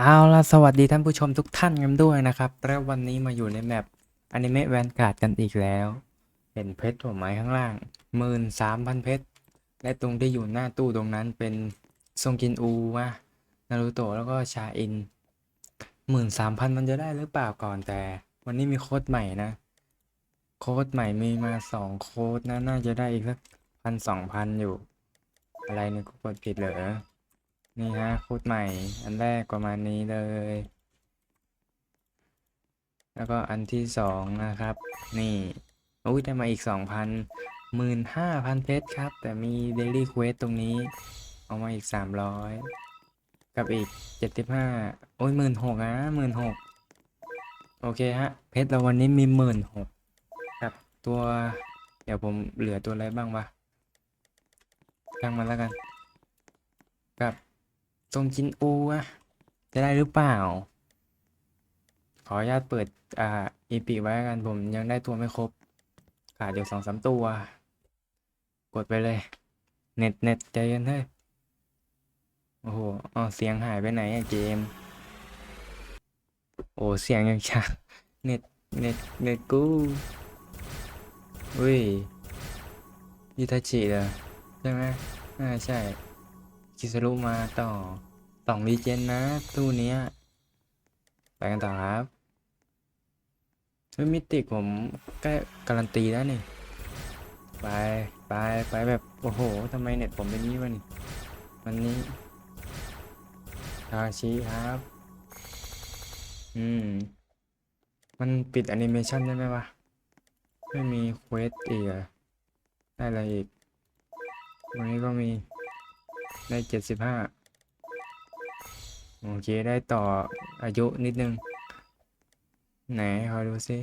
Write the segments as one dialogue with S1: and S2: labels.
S1: เอาล่ะ สวัสดีท่านผู้ชมทุกท่านกันด้วยนะครับ แล้ววันนี้มาอยู่ในแมปอนิเมะแวนการ์ดกันอีกแล้ว เห็นเพชรผมไหมข้างล่างหมื่นสามพันเพชร และตรงที่อยู่หน้าตู้ตรงนั้นเป็นซงกินอูมะนารูโตะแล้วก็ชาอินหมื่นสามพันมันจะได้หรือเปล่าก่อนแต่ วันนี้มีโค้ดใหม่นะ โค้ดใหม่มีมาสองโค้ดนะน่าจะได้อีกสักพันสองพันอยู่ อะไรเนี่ยกูกดผิดเหรอ นี่ฮะค้ดใหม่ อันแรกประมาณนี้เลย แล้วก็อันที่สองนะครับ นี่อุ้ยได้มาอีกสองพันหมื่นห้าพันเพชรครับ แต่มีเดลี่เควสตรงนี้ เอามาอีกสามร้อยกับอีกเจ็ดสิบห้าโอ้ยหมื่นหกนะหมื่นหกโอเคฮะ เพชรเราวันนี้มีหมื่นหกครับ ตัวเดี๋ยวผมเหลือตัวอะไรบ้างวะตั้งมันแล้วกันกับ ทรงจินอูอะจะได้หรือเปล่า ขออนุญาตเปิดอ่าอีพีไว้กันผมยังได้ตัวไม่ครบขาดอยู่สองสามตัว กดไปเลย เน็ตเน็ตใจเย็นเฮ้ยโอ้โหอ๋อเสียงหายไปไหนอะเกม โอ้เสียงยังชัดเน็ตเน็ตเน็ตกูอุ้ยยูทาชิเหรอใช่ไหมน่าใช่ คิสรุมาต่อ สองรีเจนนะตู้เนี้ยไปกันต่อครับเฮ้ยมิติผมใกล้การันตีแล้วนี่ ไปไปไปแบบ โอ้โหทำไมเน็ตผมเป็นนี้วะนี่วันนี้ทาชิครับ อืม มันปิดแอนิเมชันได้ไหมวะ ไม่มีเควสอีกเหรอได้อะไรอีก วันนี้ก็มี ได้เจ็ดสิบห้า โอเคได้ต่ออายุนิดนึง ไหนขอดูซิ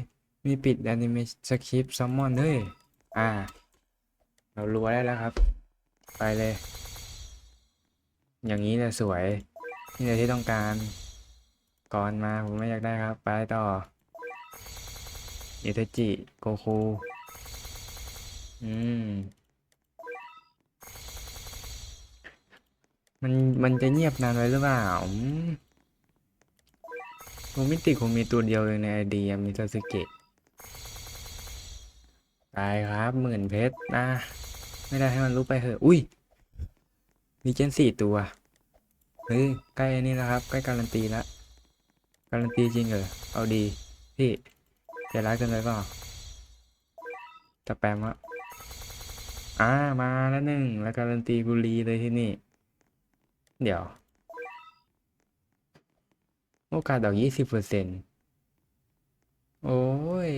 S1: มีปิดแอนิเมชั่นสคริปต์ซัมมอนเฮ้ย อ่า เรารู้ได้แล้วครับ ไปเลย อย่างนี้แหละสวย นี่แหละที่ต้องการ ก่อนมาผมไม่อยากได้ครับ ไปต่ออิเทจิ โกคู อืม มันมันจะเงียบนานไว้หรือเปล่าอืมผมมิติคงมีตัวเดียวเลยในไอเดียมีซาสึเกะไปครับหมื่นเพชรนะไม่ได้ให้มันรู้ไปเถอะ อุ้ย มีเจนสี่ตัว เฮ้ย ใกล้อันนี้แล้วครับ ใกล้การันตีแล้ว การันตีจริงเหรอ เอาดี พี่ใจร้ายกินไปเปล่าจะแปมวะอ่า มาแล้วหนึ่ง แล้วการันตีบุรีเลยที่นี่ เดี๋ยว โอกาสดอกยี่สิบเปอร์เซ็นต์โอ้ย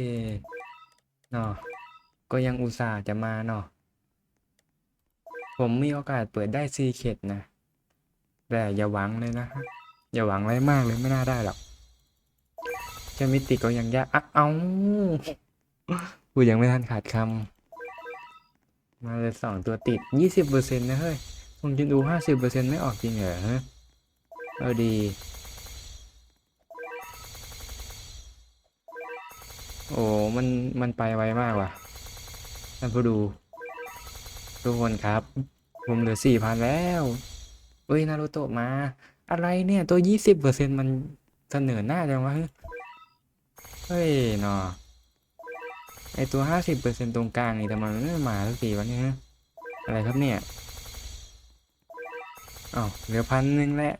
S1: เนาะก็ยังอุตส่าห์จะมาเนาะผมมีโอกาสเปิดได้ซีเคดนะ แต่อย่าหวังเลยนะ อย่าหวังอะไรมากเลยไม่น่าได้หรอกจะมิติก็ยังยากอะเอากูยังไม่ทันขาดคำมาเลยสองตัวติดยี่สิบเปอร์เซ็นต์นะเฮ้ย ผมจะดูห้าสิบเปอร์เซ็นต์ไม่ออกจริงเหรอฮะเอาดี โอ้มันมันไปไวมากว่ะท่านผู้ดู ทุกคนครับ ผมเหลือสี่พันแล้วเอ้ย นารูโตะมา อะไรเนี่ย ตัวยี่สิบเปอร์เซ็นต์มันเสนอหน้าจังวะเฮ้ยเนาะไอตัวห้าสิบเปอร์เซ็นต์ตรงกลางนี่ทำไมมันไม่มาสักทีวะเนี่ยฮะอะไรครับเนี่ย อ้าวเหลือพันหนึ่งแหละ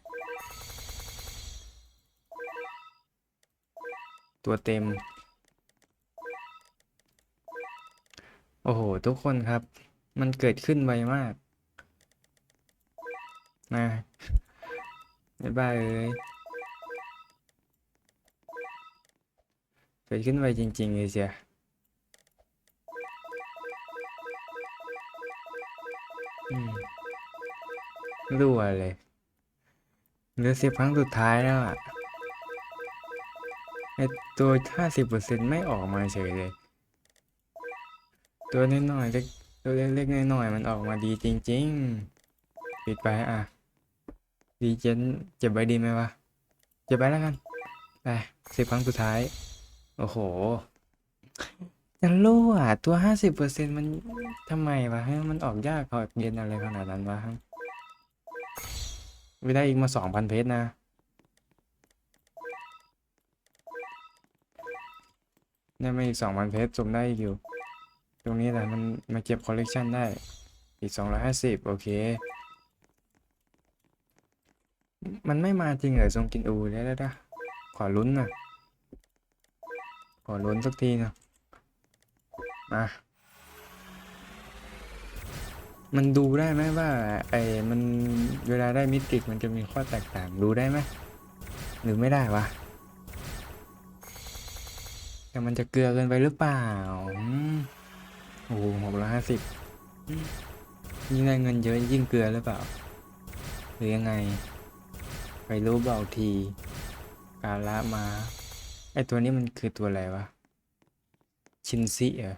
S1: ตัวเต็ม โอ้โห ทุกคนครับ มันเกิดขึ้นไวมาก นะบ๊ายบายเอ้ยเกิดขึ้นไวจริง ๆ เลยเสียอืม รัวเลยเหลือสิบครั้งสุดท้ายแล้วอะไอตัวห้าสิบเปอร์เซ็นต์ไม่ออกมาเฉยเลย ตัวน้อยๆเล็กตัวเล็กๆน้อยๆมันออกมาดีจริง ๆ ปิดไปอะ ดีเจนเจ็บใบดีไหมวะ เจ็บไปแล้วกันไปสิบครั้งสุดท้าย โอ้โหจะรู้อะตัวห้าสิบเปอร์เซ็นต์มันทำไมวะให้มันออกยากออกเย็นอะไรขนาดนั้นวะ ไปได้อีกมาสองพันเพชรนะ ได้มาอีกสองพันเพชรสุ่มได้อยู่ ตรงนี้แต่มันมาเก็บคอลเลกชันได้ อีกสองร้อยห้าสิบโอเค มันไม่มาจริงเหรอทรงกินอูได้แล้วด้ขอลุ้นนะขอลุ้นสักทีนะมา มันดูได้ไหมว่าไอ้มันเวลาได้มิติกมันจะมีข้อแตกต่างดูได้ไหมหรือไม่ได้วะแต่มันจะเกลือเกินไปหรือเปล่าโอ้โหหกร้อยห้าสิบยิ่งได้เงินเยอะยิ่งเกลือหรือเปล่า หรือยังไง ไปรู้เบาทีกาละมา ไอตัวนี้มันคือตัวอะไรวะ ชินซิเหรอ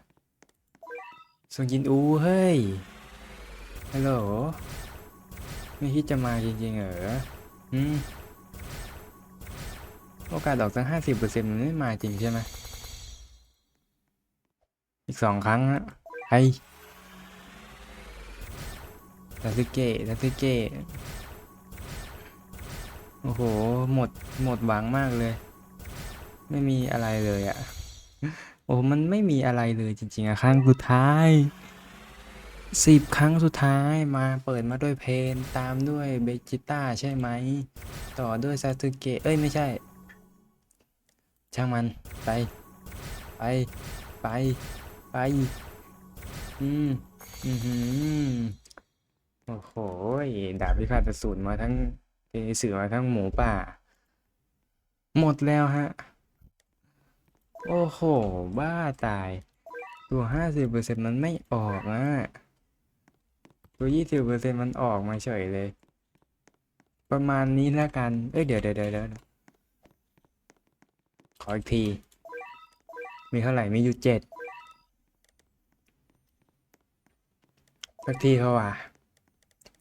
S1: ซงจินอูเฮ้ย ฮัลโหล ไม่คิดจะมาจริงๆเหรออืมโอกาสออกตั้งห้าสิบเปอร์เซ็นต์มันไม่มาจริงใช่ไหมอีกสองครั้งนะไอซาสึเกะซาสึเกะโอ้โห หมด หมดหวังมากเลย ไม่มีอะไรเลยอะ โอ้ มันไม่มีอะไรเลยจริง ๆอะครั้งสุดท้าย สิบครั้งสุดท้ายมาเปิดมาด้วยเพนตามด้วยเบจิต้าใช่ไหม ต่อด้วยซาสึเกะเอ้ยไม่ใช่ ช่างมันไป ไป ไป ไป อืม อือหือโอ้โหดาบพิฆาตสูรมาทั้งเอสือมาทั้งหมูป่า หมดแล้วฮะ โอ้โห บ้าตาย ตัวห้าสิบเปอร์เซ็นต์มันไม่ออกอะ ตัวยี่สิบเปอร์เซ็นมันออกมาเฉยเลย ประมาณนี้แล้วกัน เอ้ยเดี๋ยวเดี๋ยวเดี๋ยวขออีกที มีเท่าไหร่ มีอยู่เจ็ดสักทีเขาว่า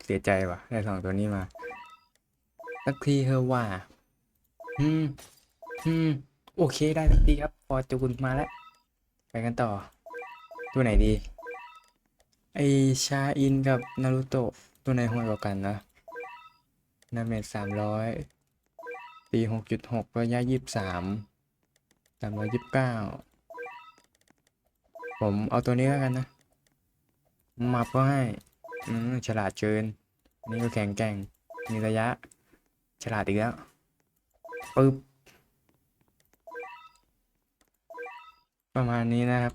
S1: เสียใจว่ะ ได้สองตัวนี้มา สักทีเธอว่า อืม อืม โอเคได้สักทีครับ พอจูนมาแล้ว ไปกันต่อ ตัวไหนดี ไอชาอินกับนารูโตะตัวไหนห่วยกว่ากันนะนาเมจสามร้อยปีหกจุดหกระยะยี่สิบสามสามร้อยยี่สิบเก้าผมเอาตัวนี้แล้วกันนะมับก็ให้อืมฉลาดเกินนนี่ก็แข็งแกร่ง มีระยะ ฉลาดอีกแล้วปึ๊บ ประมาณนี้นะครับ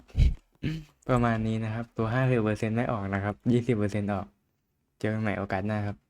S1: ประมาณนี้นะครับ ตัว 50%ไม่ออกนะครับ 20%ออก เจอกันใหม่โอกาสหน้าครับ